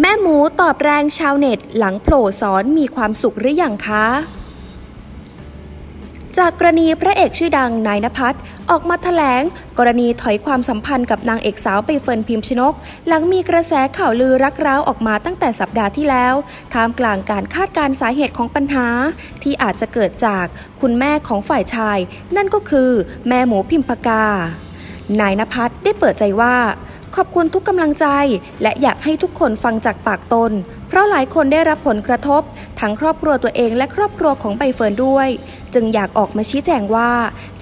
แม่หมูตอบแรงชาวเน็ตหลังโผล่สอนมีความสุขหรือยังคะ จากกรณีพระเอกชื่อดังนายนภัสออกมาแถลง กรณีถอยความสัมพันธ์กับนางเอกสาวใบเฟิร์นพิมพ์ชนก หลังมีกระแสข่าวลือรักร้าวออกมาตั้งแต่สัปดาห์ที่แล้วท่ามกลางการคาดการสาเหตุของปัญหา ที่อาจจะเกิดจากคุณแม่ของฝ่ายชาย นั่นก็คือแม่หมูพิมพกา นายนภัสได้เปิดใจว่า ขอบคุณทุกกำลังใจ และอยากให้ทุกคนฟังจากปากตน เพราะหลายคนได้รับผลกระทบ ทั้งครอบครัวตัวเองและครอบครัวของใบเฟิร์นด้วย จึงอยากออกมาชี้แจงว่า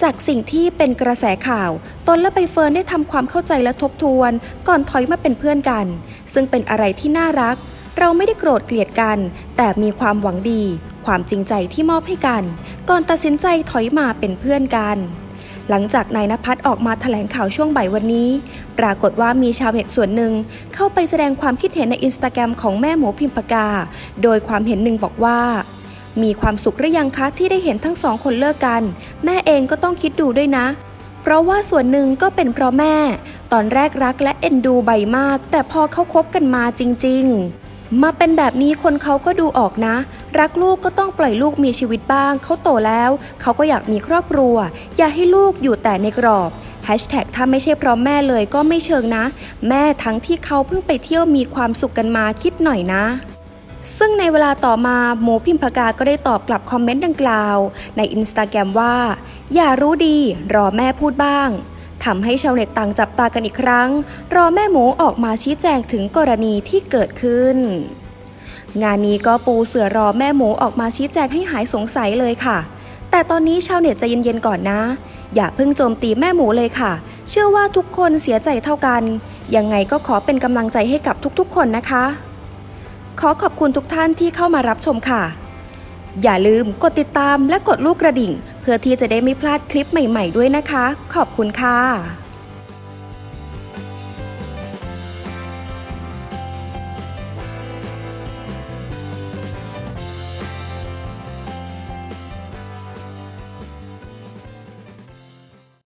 จากสิ่งที่เป็นกระแสข่าว ตนและใบเฟิร์นได้ทำความเข้าใจและทบทวน ก่อนถอยมาเป็นเพื่อนกัน ซึ่งเป็นอะไรที่น่ารักเราไม่ได้โกรธเกลียดกัน แต่มีความหวังดี ความจริงใจที่มอบให้กัน ก่อนตัดสินใจถอยมาเป็นเพื่อนกัน หลังจากนายนภัสออกมาแถลงข่าวช่วงบ่ายวันนี้ ปรากฏว่ามีชาวเน็ตส่วนหนึ่งเข้าไปแสดงความคิดเห็นในอินสตาแกรมของแม่หมูพิมพกา โดยความเห็นหนึ่งบอกว่า มีความสุขหรือยังคะที่ได้เห็นทั้งสองคนเลิกกัน แม่เองก็ต้องคิดดูด้วยนะ เพราะว่าส่วนหนึ่งก็เป็นเพราะแม่ ตอนแรกรักและเอ็นดูใบมาก แต่พอเขาคบกันมาจริง ๆ มาเป็นแบบนี้คนเขาก็ดูออกนะ รักลูกก็ต้องปล่อยลูกมีชีวิตบ้าง เขาโตแล้ว เขาก็อยากมีครอบครัว อย่าให้ลูกอยู่แต่ในกรอบแฮชแท็กถ้าไม่ใช่เพราะแม่เลยก็ไม่เชิงนะ แม่ทั้งที่เขาเพิ่งไปเที่ยวมีความสุขกันมาคิดหน่อยนะซึ่งในเวลาต่อมาหมูพิมพกาก็ได้ตอบกลับคอมเมนต์ดังกล่าว ในอินสตาแกรมว่า อย่ารู้ดี รอแม่พูดบ้าง ทำให้ชาวเน็ตต่างจับตากันอีกครั้ง รอแม่หมูออกมาชี้แจงถึงกรณีที่เกิดขึ้น งานนี้ก็ปูเสือรอแม่หมูออกมาชี้แจงให้หายสงสัยเลยค่ะ แต่ตอนนี้ชาวเน็ตใจะเย็นๆก่อนนะ อย่าเพิ่งโจมตีแม่หมูเลยค่ะ เชื่อว่าทุกคนเสียใจเท่ากัน ยังไงก็ขอเป็นกำลังใจให้กับทุกๆ คนนะคะ ขอขอบคุณทุกท่านที่เข้ามารับชมค่ะอย่าลืมกดติดตามและกดลูกกระดิ่ง พื่อที่จะได้ไม่พลาดคลิปใหม่ ๆ ด้วยนะคะ ขอบคุณค่ะ